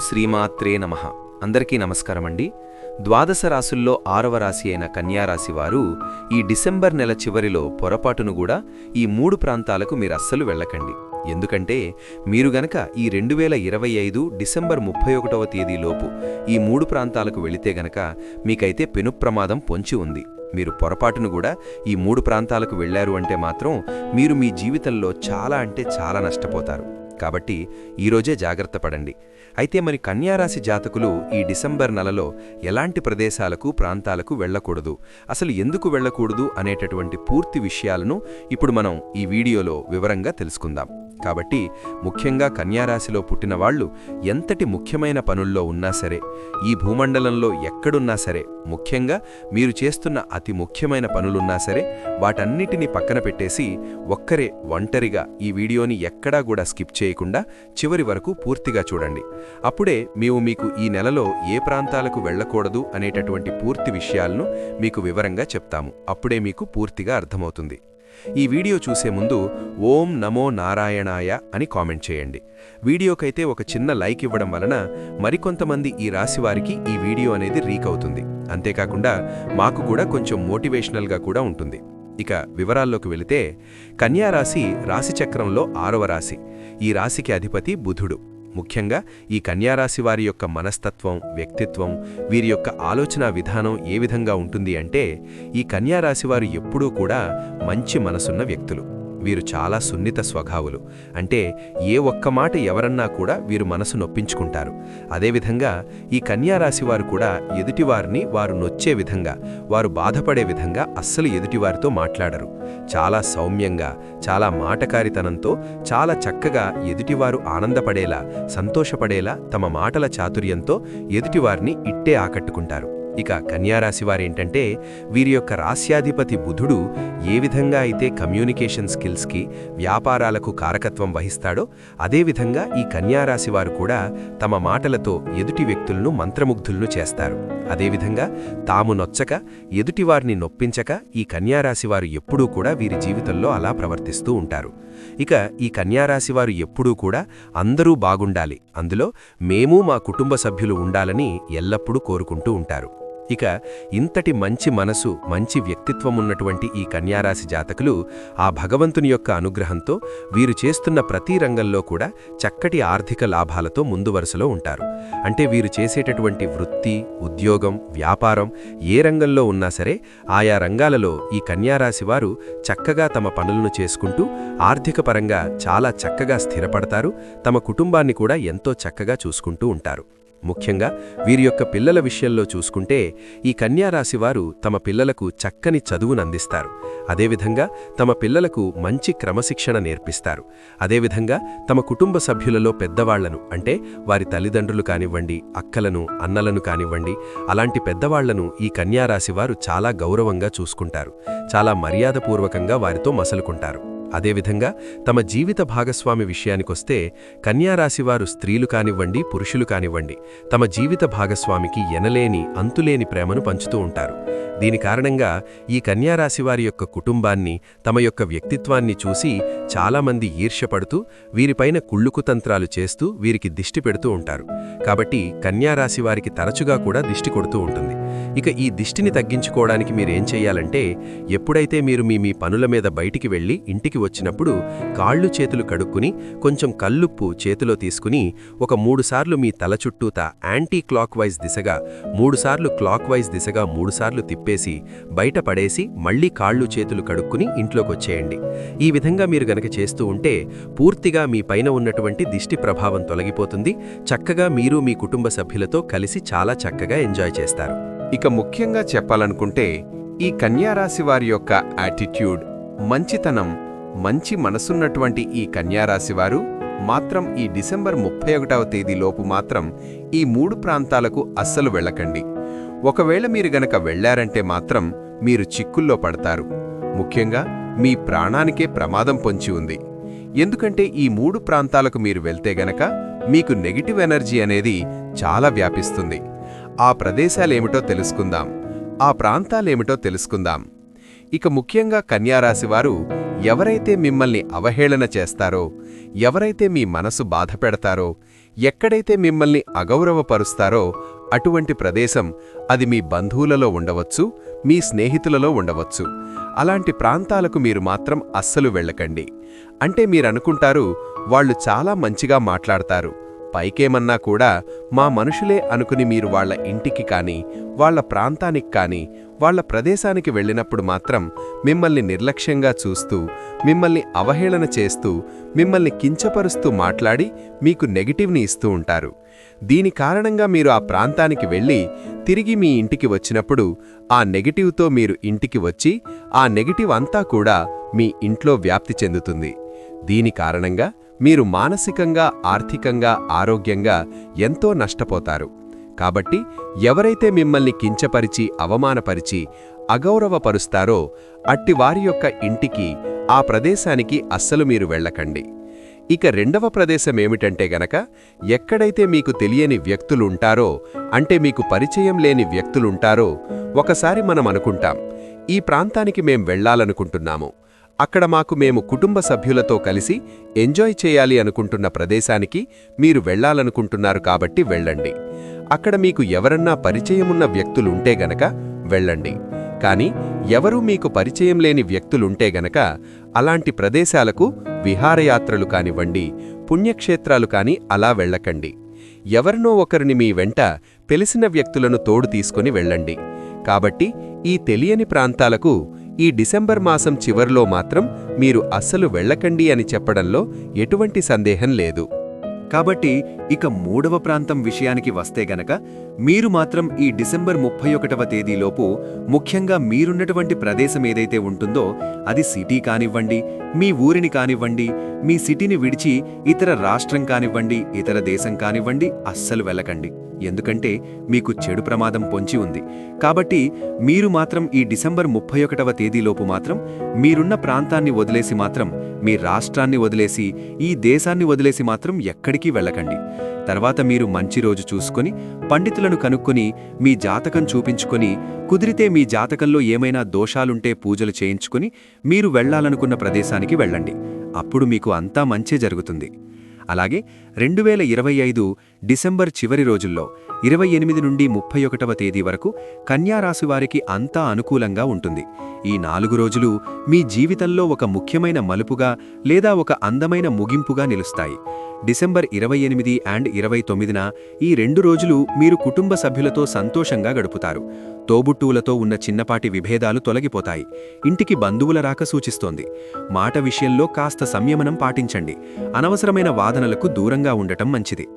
శ్రీమాత్రే నమ. అందరికీ నమస్కారం అండి ద్వాదశ రాసుల్లో ఆరవ రాశి అయిన కన్యారాశి వారు ఈ డిసెంబర్ నెల చివరిలో పొరపాటును కూడా ఈ మూడు ప్రాంతాలకు మీరు అస్సలు వెళ్ళకండి. ఎందుకంటే మీరు గనక ఈ రెండు వేల ఇరవై ఐదు డిసెంబర్ ముప్పై ఒకటవ తేదీలోపు ఈ మూడు ప్రాంతాలకు వెళితే గనక మీకైతే పెను ప్రమాదం పొంచి ఉంది. మీరు పొరపాటును కూడా ఈ మూడు ప్రాంతాలకు వెళ్ళారు అంటే మాత్రం మీరు మీ జీవితంలో చాలా అంటే చాలా నష్టపోతారు. కాబట్టి ఈరోజే జాగ్రత్త పడండి. అయితే మరి కన్యారాశి జాతకులు ఈ డిసెంబర్ నెలలో ఎలాంటి ప్రదేశాలకు ప్రాంతాలకు వెళ్ళకూడదు? అసలు ఎందుకు వెళ్ళకూడదు అనేటటువంటి పూర్తి విషయాలను ఇప్పుడు మనం ఈ వీడియోలో వివరంగా తెలుసుకుందాం. కాబట్టి ముఖ్యంగా కన్యారాశిలో పుట్టిన వాళ్ళు ఎంతటి ముఖ్యమైన పనుల్లో ఉన్నా సరే ఈ భూమండలంలో ఎక్కడున్నా సరే ముఖ్యంగా మీరు చేస్తున్న అతి ముఖ్యమైన పనులున్నా సరే వాటన్నిటినీ పక్కన పెట్టేసి ఒక్కరే ఒంటరిగా ఈ వీడియోని ఎక్కడా కూడా స్కిప్ చేయకుండా చివరి వరకు పూర్తిగా చూడండి. అప్పుడే మేము మీకు ఈ నెలలో ఏ ప్రాంతాలకు వెళ్ళకూడదు అనేటటువంటి పూర్తి విషయాలను మీకు వివరంగా చెప్తాము. అప్పుడే మీకు పూర్తిగా అర్థమవుతుంది. ఈ వీడియో చూసే ముందు ఓం నమో నారాయణాయ అని కామెంట్ చేయండి. వీడియోకైతే ఒక చిన్న లైక్ ఇవ్వడం వలన మరికొంతమంది ఈ రాశివారికి ఈ వీడియో అనేది రీక్ అవుతుంది. అంతేకాకుండా మాకు కూడా కొంచెం మోటివేషనల్గా కూడా ఉంటుంది. ఇక వివరాల్లోకి వెళితే కన్యారాశి రాశిచక్రంలో ఆరవ రాశి. ఈ రాశికి అధిపతి బుధుడు. ముఖ్యంగా ఈ కన్యారాశి వారి యొక్క మనస్తత్వం వ్యక్తిత్వం వీరి యొక్క ఆలోచన విధానం ఏ విధంగా ఉంటుంది అంటే ఈ కన్యారాశి వారు ఎప్పుడూ కూడా మంచి మనసున్న వ్యక్తులు. వీరు చాలా సున్నిత స్వభావులు. అంటే ఏ ఒక్క మాట ఎవరన్నా కూడా వీరు మనసు నొప్పించుకుంటారు. అదేవిధంగా ఈ కన్యారాశి వారు కూడా ఎదుటివారిని వారు నొచ్చే విధంగా వారు బాధపడే విధంగా అస్సలు ఎదుటివారితో మాట్లాడరు. చాలా సౌమ్యంగా చాలా మాటకారితనంతో చాలా చక్కగా ఎదుటివారు ఆనందపడేలా సంతోషపడేలా తమ మాటల చాతుర్యంతో ఎదుటివారిని ఇట్టే ఆకట్టుకుంటారు. ఇక కన్యారాశి వారేంటంటే వీరి యొక్క రాస్యాధిపతి బుధుడు ఏ విధంగా అయితే కమ్యూనికేషన్ స్కిల్స్కి వ్యాపారాలకు కారకత్వం వహిస్తాడో అదేవిధంగా ఈ కన్యారాశి వారు కూడా తమ మాటలతో ఎదుటి వ్యక్తులను మంత్రముగ్ధులను చేస్తారు. అదేవిధంగా తాము నొచ్చక ఎదుటివారిని నొప్పించక ఈ కన్యారాశి వారు ఎప్పుడూ కూడా వీరి జీవితంలో అలా ప్రవర్తిస్తూ ఉంటారు. ఇక ఈ కన్యారాశి వారు ఎప్పుడూ కూడా అందరూ బాగుండాలి. అందులో మేము మా కుటుంబ సభ్యులు ఉండాలని ఎల్లప్పుడూ కోరుకుంటూ ఉంటారు. ఇక ఇంతటి మంచి మనసు మంచి వ్యక్తిత్వం ఉన్నటువంటి ఈ కన్యారాశి జాతకులు ఆ భగవంతుని యొక్క అనుగ్రహంతో వీరు చేస్తున్న ప్రతి రంగంలో కూడా చక్కటి ఆర్థిక లాభాలతో ముందు వరుసలో ఉంటారు. అంటే వీరు చేసేటటువంటి వృత్తి ఉద్యోగం వ్యాపారం ఏ రంగంలో ఉన్నా సరే ఆయా రంగాలలో ఈ కన్యారాశి వారు చక్కగా తమ పనులను చేసుకుంటూ ఆర్థిక పరంగా చాలా చక్కగా స్థిరపడతారు. తమ కుటుంబాన్ని కూడా ఎంతో చక్కగా చూసుకుంటూ ఉంటారు. ముఖ్యంగా వీరి యొక్క పిల్లల విషయంలో చూసుకుంటే ఈ కన్యారాశివారు తమ పిల్లలకు చక్కని చదువునందిస్తారు. అదేవిధంగా తమ పిల్లలకు మంచి క్రమశిక్షణ నేర్పిస్తారు. అదేవిధంగా తమ కుటుంబ సభ్యులలో పెద్దవాళ్ళను అంటే వారి తల్లిదండ్రులు కానివ్వండి అక్కలను అన్నలను కానివ్వండి అలాంటి పెద్దవాళ్ళను ఈ కన్యారాశివారు చాలా గౌరవంగా చూసుకుంటారు. చాలా మర్యాదపూర్వకంగా వారితో మసలుకుంటారు. అదేవిధంగా తమ జీవిత భాగస్వామి విషయానికొస్తే కన్యారాశివారు స్త్రీలు కానివ్వండి పురుషులు కానివ్వండి తమ జీవిత భాగస్వామికి ఎనలేని అంతులేని ప్రేమను పంచుతూ ఉంటారు. దీని కారణంగా ఈ కన్యారాశివారి యొక్క కుటుంబాన్ని తమ యొక్క వ్యక్తిత్వాన్ని చూసి చాలామంది ఈర్ష్యపడుతూ వీరిపైన కుళ్ళుకుతంత్రాలు చేస్తూ వీరికి దిష్టి పెడుతూ ఉంటారు. కాబట్టి కన్యారాశివారికి తరచుగా కూడా దిష్టి కొడుతూ ఉంటుంది. ఇక ఈ దిష్టిని తగ్గించుకోవడానికి మీరేం చేయాలంటే ఎప్పుడైతే మీరు మీ మీ పనుల మీద బయటికి వెళ్ళి ఇంటికి వచ్చినప్పుడు కాళ్ళు చేతులు కడుక్కుని కొంచెం కల్లుప్పు చేతిలో తీసుకుని ఒక మూడుసార్లు మీ తల చుట్టూత యాంటీ క్లాక్ వైజ్ దిశగా మూడుసార్లు క్లాక్ వైజ్ దిశగా మూడుసార్లు తిప్పేసి బయట పడేసి మళ్ళీ కాళ్ళు చేతులు కడుక్కుని ఇంట్లోకొచ్చేయండి. ఈ విధంగా మీరు గనక చేస్తూ ఉంటే పూర్తిగా మీ పైన ఉన్నటువంటి దిష్టి ప్రభావం తొలగిపోతుంది. చక్కగా మీరు మీ కుటుంబ సభ్యులతో కలిసి చాలా చక్కగా ఎంజాయ్ చేస్తారు. ఇక ముఖ్యంగా చెప్పాలనుకుంటే ఈ కన్యారాశి వారి యొక్క యాటిట్యూడ్ మంచితనం మంచి మనసున్నటువంటి ఈ కన్యారాశివారు మాత్రం ఈ డిసెంబర్ ముప్పై ఒకటవ తేదీలోపు మాత్రం ఈ మూడు ప్రాంతాలకు అస్సలు వెళ్ళకండి. ఒకవేళ మీరు గనక వెళ్ళారంటే మాత్రం మీరు చిక్కుల్లో పడతారు. ముఖ్యంగా మీ ప్రాణానికే ప్రమాదం పొంచి ఉంది. ఎందుకంటే ఈ మూడు ప్రాంతాలకు మీరు వెళ్తే గనక మీకు నెగిటివ్ ఎనర్జీ అనేది చాలా వ్యాపిస్తుంది. ఆ ప్రదేశాలేమిటో తెలుసుకుందాం. ఆ ప్రాంతాలేమిటో తెలుసుకుందాం. ఇక ముఖ్యంగా కన్యారాశివారు ఎవరైతే మిమ్మల్ని అవహేళన చేస్తారో ఎవరైతే మీ మనసు బాధపెడతారో ఎక్కడైతే మిమ్మల్ని అగౌరవపరుస్తారో అటువంటి ప్రదేశం అది మీ బంధువులలో ఉండవచ్చు మీ స్నేహితులలో ఉండవచ్చు. అలాంటి ప్రాంతాలకు మీరు మాత్రం అస్సలు వెళ్ళకండి. అంటే మీరనుకుంటారు వాళ్ళు చాలా మంచిగా మాట్లాడతారు. పైకేమన్నా కూడా మా మనుషులే అనుకుని మీరు వాళ్ళ ఇంటికి కానీ వాళ్ళ ప్రాంతానికి కానీ వాళ్ళ ప్రదేశానికి వెళ్ళినప్పుడు మాత్రం మిమ్మల్ని నిర్లక్ష్యంగా చూస్తూ మిమ్మల్ని అవహేళన చేస్తూ మిమ్మల్ని కించపరుస్తూ మాట్లాడి మీకు నెగిటివ్ని ఇస్తూ ఉంటారు. దీని కారణంగా మీరు ఆ ప్రాంతానికి వెళ్ళి తిరిగి మీ ఇంటికి వచ్చినప్పుడు ఆ నెగిటివ్తో మీరు ఇంటికి వచ్చి ఆ నెగిటివ్ అంతా కూడా మీ ఇంట్లో వ్యాప్తి చెందుతుంది. దీని కారణంగా మీరు మానసికంగా ఆర్థికంగా ఆరోగ్యంగా ఎంతో నష్టపోతారు. కాబట్టి ఎవరైతే మిమ్మల్ని కించపరిచి అవమానపరిచి అగౌరవపరుస్తారో అట్టి వారి యొక్క ఇంటికి ఆ ప్రదేశానికి అస్సలు మీరు వెళ్ళకండి. ఇక రెండవ ప్రదేశం ఏమిటంటే గనక ఎక్కడైతే మీకు తెలియని వ్యక్తులుంటారో అంటే మీకు పరిచయం లేని వ్యక్తులుంటారో ఒకసారి మనం అనుకుంటాం ఈ ప్రాంతానికి మేం వెళ్ళాలనుకుంటున్నాము. అక్కడ మాకు మేము కుటుంబ సభ్యులతో కలిసి ఎంజాయ్ చేయాలి అనుకుంటున్న ప్రదేశానికి మీరు వెళ్ళాలనుకుంటున్నారు కాబట్టి వెళ్ళండి. అక్కడ మీకు ఎవరన్నా పరిచయమున్న వ్యక్తులుంటే గనక వెళ్ళండి. కానీ ఎవరూ మీకు పరిచయం లేని వ్యక్తులుంటే గనక అలాంటి ప్రదేశాలకు విహారయాత్రలు కానివ్వండి పుణ్యక్షేత్రాలు కాని అలా వెళ్ళకండి. ఎవరినో ఒకరిని మీ వెంట తెలిసిన వ్యక్తులను తోడు తీసుకుని వెళ్ళండి. కాబట్టి ఈ తెలియని ప్రాంతాలకు ఈ డిసెంబర్ మాసం చివర్లో మాత్రం మీరు అస్సలు వెళ్ళకండి అని చెప్పడంలో ఎటువంటి సందేహం లేదు. కాబట్టి ఇక మూడవ ప్రాంతం విషయానికి వస్తే గనక మీరు మాత్రం ఈ డిసెంబర్ ముప్పై ఒకటవ తేదీలోపు ముఖ్యంగా మీరున్నటువంటి ప్రదేశం ఏదైతే ఉంటుందో అది సిటీ కానివ్వండి మీ ఊరిని కానివ్వండి మీ సిటీని విడిచి ఇతర రాష్ట్రం కానివ్వండి ఇతర దేశం కానివ్వండి అస్సలు వెళ్ళకండి. ఎందుకంటే మీకు చెడు ప్రమాదం పొంచి ఉంది. కాబట్టి మీరు మాత్రం ఈ డిసెంబర్ ముప్పై ఒకటవ తేదీలోపు మాత్రం మీరున్న ప్రాంతాన్ని వదిలేసి మాత్రం మీ రాష్ట్రాన్ని వదిలేసి ఈ దేశాన్ని వదిలేసి మాత్రం ఎక్కడికి వెళ్ళకండి. తర్వాత మీరు మంచి రోజు చూసుకొని పండితులను కనుక్కొని మీ జాతకం చూపించుకొని కుదిరితే మీ జాతకంలో ఏమైనా దోషాలుంటే పూజలు చేయించుకుని మీరు వెళ్ళాలనుకున్న ప్రదేశానికి వెళ్ళండి. అప్పుడు మీకు అంతా మంచే జరుగుతుంది. అలాగే రెండు వేల ఇరవై ఐదు డిసెంబర్ చివరి రోజుల్లో ఇరవై ఎనిమిది నుండి ముప్పై ఒకటవ తేదీ వరకు కన్యారాశి వారికి అంతా అనుకూలంగా ఉంటుంది. ఈ నాలుగు రోజులు మీ జీవితంలో ఒక ముఖ్యమైన మలుపుగా లేదా ఒక అందమైన ముగింపుగా నిలుస్తాయి. డిసెంబర్ ఇరవై ఎనిమిది అండ్ ఇరవై తొమ్మిదిన ఈ రెండు రోజులు మీరు కుటుంబ సభ్యులతో సంతోషంగా గడుపుతారు. తోబుట్టువులతో ఉన్న చిన్నపాటి విభేదాలు తొలగిపోతాయి. ఇంటికి బంధువుల రాక సూచిస్తోంది. మాట విషయంలో కాస్త సంయమనం పాటించండి. అనవసరమైన వాదనలకు దూరంగా ఉండటం మంచిది.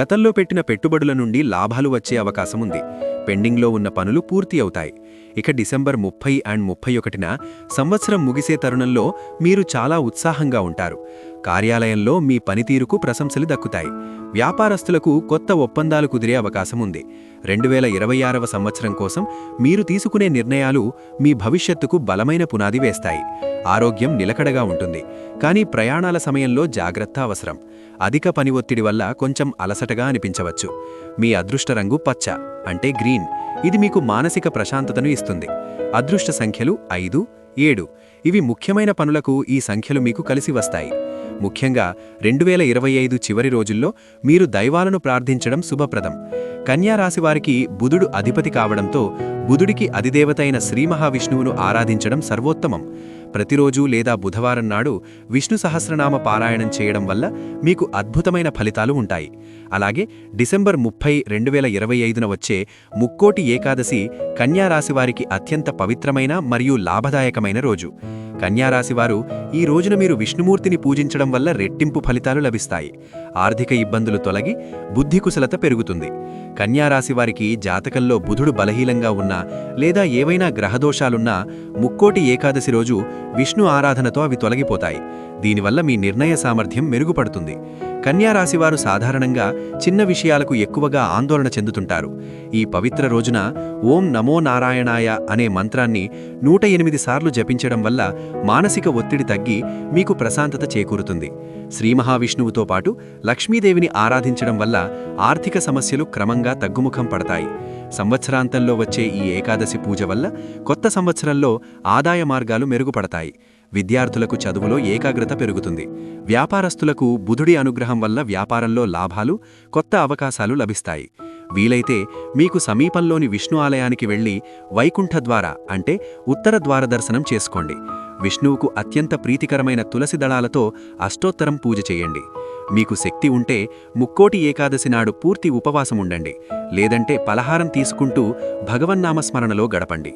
గతంలో పెట్టిన పెట్టుబడుల నుండి లాభాలు వచ్చే అవకాశముంది పెండింగ్లో ఉన్న పనులు పూర్తి అవుతాయి. ఇక డిసెంబర్ ముప్పై అండ్ ముప్పై ఒకటిన సంవత్సరం ముగిసే తరుణంలో మీరు చాలా ఉత్సాహంగా ఉంటారు. కార్యాలయంలో మీ పనితీరుకు ప్రశంసలు దక్కుతాయి. వ్యాపారస్తులకు కొత్త ఒప్పందాలు కుదిరే అవకాశం ఉంది. రెండు వేల ఇరవై ఆరవ సంవత్సరం కోసం మీరు తీసుకునే నిర్ణయాలు మీ భవిష్యత్తుకు బలమైన పునాది వేస్తాయి. ఆరోగ్యం నిలకడగా ఉంటుంది. కానీ ప్రయాణాల సమయంలో జాగ్రత్త అవసరం. అధిక పని ఒత్తిడి వల్ల కొంచెం అలసటగా అనిపించవచ్చు. మీ అదృష్ట రంగు పచ్చ అంటే గ్రీన్. ఇది మీకు మానసిక ప్రశాంతతను ఇస్తుంది. అదృష్ట సంఖ్యలు ఐదు ఏడు. ఇవి ముఖ్యమైన పనులకు ఈ సంఖ్యలు మీకు కలిసి వస్తాయి. ముఖ్యంగా రెండు వేల ఇరవై ఐదు చివరి రోజుల్లో మీరు దైవాలను ప్రార్థించడం శుభప్రదం. కన్యారాశివారికి బుధుడు అధిపతి కావడంతో బుధుడికి అధిదేవత అయిన శ్రీ మహావిష్ణువును ఆరాధించడం సర్వోత్తమం. ప్రతిరోజు లేదా బుధవారం నాడు విష్ణు సహస్రనామ పారాయణం చేయడం వల్ల మీకు అద్భుతమైన ఫలితాలు ఉంటాయి. అలాగే డిసెంబర్ ముప్పై రెండు వేల ఇరవై ఐదున వచ్చే ముక్కోటి ఏకాదశి కన్యారాశివారికి అత్యంత పవిత్రమైన మరియు లాభదాయకమైన రోజు. కన్యారాశివారు ఈ రోజున మీరు విష్ణుమూర్తిని పూజించడం వల్ల రెట్టింపు ఫలితాలు లభిస్తాయి. ఆర్థిక ఇబ్బందులు తొలగి బుద్ధికుశలత పెరుగుతుంది. కన్యారాశివారికి జాతకంలో బుధుడు బలహీనంగా ఉన్నా లేదా ఏవైనా గ్రహదోషాలున్నా ముక్కోటి ఏకాదశి రోజు విష్ణు ఆరాధనతో అవి తొలగిపోతాయి. దీనివల్ల మీ నిర్ణయ సామర్థ్యం మెరుగుపడుతుంది. కన్యారాశివారు సాధారణంగా చిన్న విషయాలకు ఎక్కువగా ఆందోళన చెందుతుంటారు. ఈ పవిత్ర రోజున ఓం నమో నారాయణాయ అనే మంత్రాన్ని నూట ఎనిమిది సార్లు జపించడం వల్ల మానసిక ఒత్తిడి తగ్గి మీకు ప్రశాంతత చేకూరుతుంది. శ్రీ మహావిష్ణువుతో పాటు లక్ష్మీదేవిని ఆరాధించడం వల్ల ఆర్థిక సమస్యలు క్రమంగా తగ్గుముఖం పడతాయి. సంవత్సరాంతంలో వచ్చే ఈ ఏకాదశి పూజ వల్ల కొత్త సంవత్సరంలో ఆదాయ మార్గాలు మెరుగుపడతాయి. విద్యార్థులకు చదువులో ఏకాగ్రత పెరుగుతుంది. వ్యాపారస్తులకు బుధుడి అనుగ్రహం వల్ల వ్యాపారంలో లాభాలు కొత్త అవకాశాలు లభిస్తాయి. వీలైతే మీకు సమీపంలోని విష్ణు ఆలయానికి వెళ్ళి వైకుంఠ ద్వార అంటే ఉత్తర ద్వార దర్శనం చేసుకోండి. విష్ణువుకు అత్యంత ప్రీతికరమైన తులసి దళాలతో అష్టోత్తరం పూజ చేయండి. మీకు శక్తి ఉంటే ముక్కోటి ఏకాదశి నాడు పూర్తి ఉపవాసం ఉండండి. లేదంటే పలహారం తీసుకుంటూ భగవన్నామస్మరణలో గడపండి.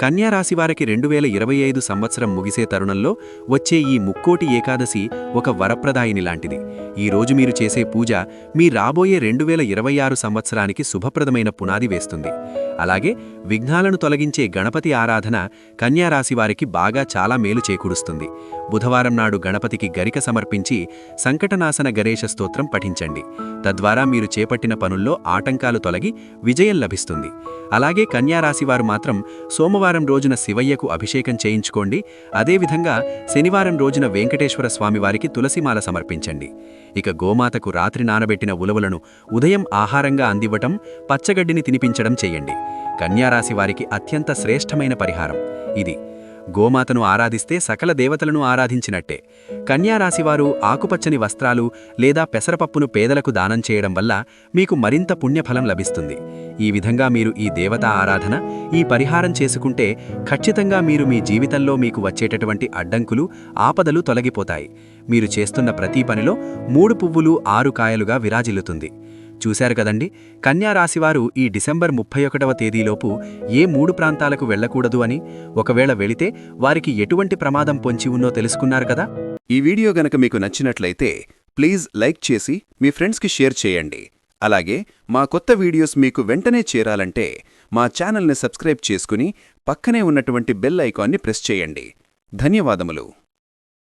కన్యారాశి వారికి రెండు వేల ఇరవై ఐదు సంవత్సరం ముగిసే తరుణంలో వచ్చే ఈ ముక్కోటి ఏకాదశి ఒక వరప్రదాయిని లాంటిది. ఈ రోజు మీరు చేసే పూజ మీ రాబోయే రెండు వేల ఇరవై ఆరు సంవత్సరానికి శుభప్రదమైన పునాది వేస్తుంది. అలాగే విఘ్నాలను తొలగించే గణపతి ఆరాధన కన్యారాశివారికి బాగా చాలా మేలు చేకూరుస్తుంది. బుధవారం నాడు గణపతికి గరిక సమర్పించి సంకటనాశన గణేశ స్తోత్రం పఠించండి. తద్వారా మీరు చేపట్టిన పనుల్లో ఆటంకాలు తొలగి విజయం లభిస్తుంది. అలాగే కన్యారాశివారు మాత్రం సోమవారం రోజున శివయ్యకు అభిషేకం చేయించుకోండి. అదేవిధంగా శనివారం రోజున వెంకటేశ్వర స్వామివారికి తులసిమాల సమర్పించండి. ఇక గోమాతకు రాత్రి నానబెట్టిన ఉలవలను ఉదయం ఆహారంగా అందివ్వటం పచ్చగడ్డిని తినిపించడం చేయండి. కన్యారాశి వారికి అత్యంత శ్రేష్టమైన పరిహారం. ఇది గోమాతను ఆరాధిస్తే సకల దేవతలను ఆరాధించినట్టే. కన్యారాశివారు ఆకుపచ్చని వస్త్రాలు లేదా పెసరపప్పును పేదలకు దానం చేయడం వల్ల మీకు మరింత పుణ్యఫలం లభిస్తుంది. ఈ విధంగా మీరు ఈ దేవతా ఆరాధన ఈ పరిహారం చేసుకుంటే ఖచ్చితంగా మీరు మీ జీవితంలో మీకు వచ్చేటటువంటి అడ్డంకులు ఆపదలు తొలగిపోతాయి. మీరు చేస్తున్న ప్రతి పనిలో మూడు పువ్వులు ఆరు కాయలుగా విరాజిల్లుతుంది. చూశారు కదండి? కన్యా రాశివారు ఈ డిసెంబర్ ముప్పై ఒకటవ తేదీలోపు ఏ మూడు ప్రాంతాలకు వెళ్ళకూడదు అని? ఒకవేళ వెళితే వారికి ఎటువంటి ప్రమాదం పొంచి ఉన్నో తెలుసుకున్నారు కదా? ఈ వీడియో గనక మీకు నచ్చినట్లయితే ప్లీజ్ లైక్ చేసి మీ ఫ్రెండ్స్కి షేర్ చేయండి. అలాగే మా కొత్త వీడియోస్ మీకు వెంటనే చేరాలంటే మా ఛానల్ని సబ్స్క్రైబ్ చేసుకుని పక్కనే ఉన్నటువంటి బెల్ ఐకాన్ని ప్రెస్ చేయండి. ధన్యవాదములు.